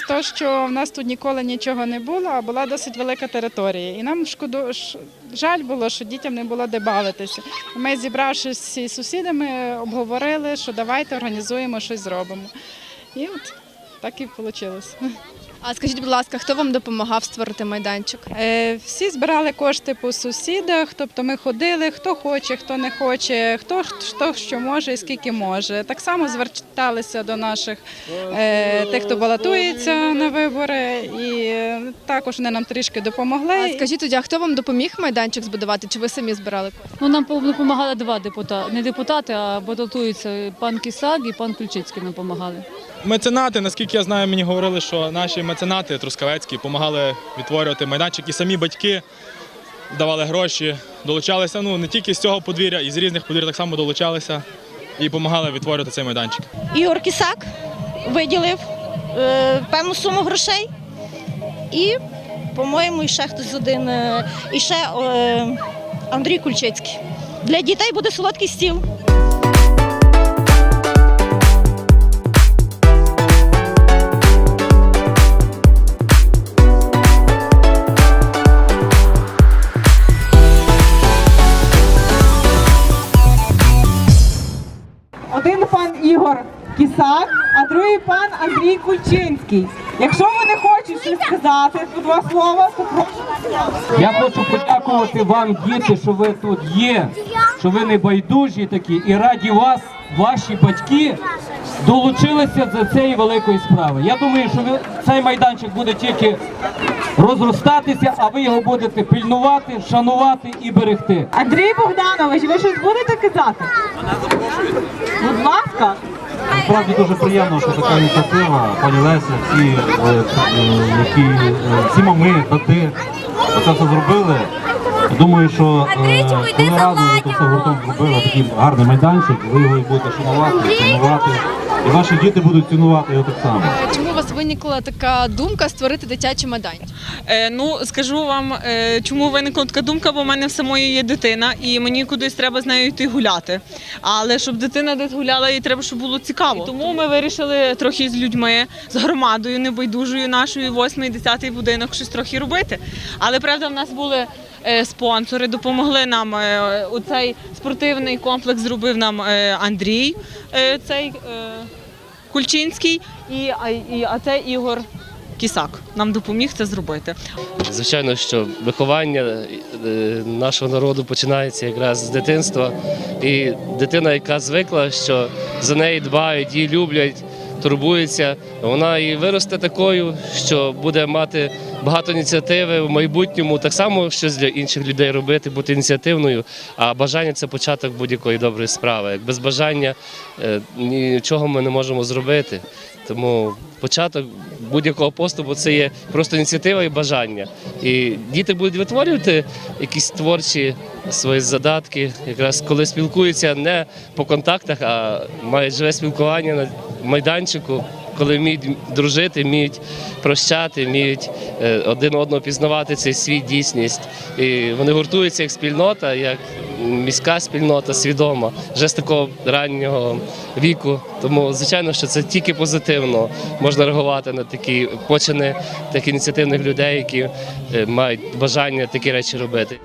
то, що в нас тут ніколи нічого не було, а була досить велика територія. І нам шкоду жаль було, що дітям не було де бавитися. Ми, зібравшись з сусідами, обговорили, що давайте організуємо щось зробимо. І от так і вийшло. А скажіть, будь ласка, хто вам допомагав створити майданчик? Е, Всі збирали кошти по сусідах, тобто ми ходили, хто хоче, хто не хоче, хто, хто що може і скільки може. Так само зверталися до наших е, тих, хто балотується на вибори, і також вони нам трішки допомогли. А скажіть тоді, а хто вам допоміг майданчик збудувати? Чи ви самі збирали кошти? Ну, нам допомагали два депутати, не депутати, а балотуються пан Кісак і пан Ключицький нам допомагали. Меценати, наскільки я знаю, мені говорили, що наші меценати трускавецькі допомагали відтворювати майданчик, і самі батьки давали гроші, долучалися ну, не тільки з цього подвір'я, і з різних подвір'я так само долучалися і допомагали відтворювати цей майданчик. Ігор Кісак виділив е, певну суму грошей. І, по-моєму, ще хтось один, е, і ще е, Андрій Кульчицький. Для дітей буде солодкий стіл. Один пан Ігор Кісак, а другий пан Андрій Кульчинський. Якщо вони хочуть щось сказати по два слова, то прошу. Я хочу подякувати вам, діти, що ви тут є, що ви не байдужі такі і раді вас, ваші батьки, долучилися до цієї великої справи. Я думаю, що ви, цей майданчик буде тільки розростатися, а ви його будете пильнувати, шанувати і берегти. Андрій Богданович, ви щось будете казати? Будь ласка. Насправді дуже приємно, що така ініціатива, пані Леся, всі, е, е, які е, всі мами, тати, це все зробили. Думаю, що е, коли разом ви це все гуртом зробили, такий гарний майданчик, ви його і будете шанувати, цінувати, і ваші діти будуть цінувати його так само. Чому у вас виникла така думка створити дитячий майданчик? Е, ну скажу вам, е, чому виникла така думка, бо в мене в самої є дитина, і мені кудись треба з нею йти гуляти. Але щоб дитина десь гуляла, їй треба, щоб було цікаво. І тому ми вирішили трохи з людьми, з громадою небайдужою нашою 8 10 будинок щось трохи робити. Але правда, в нас були. Е, Спонсори допомогли нам. е, Оцей спортивний комплекс зробив нам е, Андрій, цей Кульчинський, і, а, це Ігор Кісак нам допоміг це зробити. Звичайно, що виховання нашого народу починається якраз з дитинства. І дитина, яка звикла, що за неї дбають, її люблять, турбуються, вона і виросте такою, що буде мати багато ініціативи в майбутньому, так само щось для інших людей робити, бути ініціативною. А бажання це початок будь-якої доброї справи. Без бажання е, нічого ми не можемо зробити. Тому початок будь-якого поступу це є просто ініціатива і бажання. І діти будуть витворювати якісь творчі свої задатки, якраз коли спілкуються не по контактах, а мають живе спілкування майданчику, коли вміють дружити, вміють прощати, вміють е, один одного пізнавати цей світ, дійсність. І вони гуртуються як спільнота, як міська спільнота, свідома, вже з такого раннього віку. Тому, звичайно, що це тільки позитивно можна реагувати на такі почини таких ініціативних людей, які е, мають бажання такі речі робити.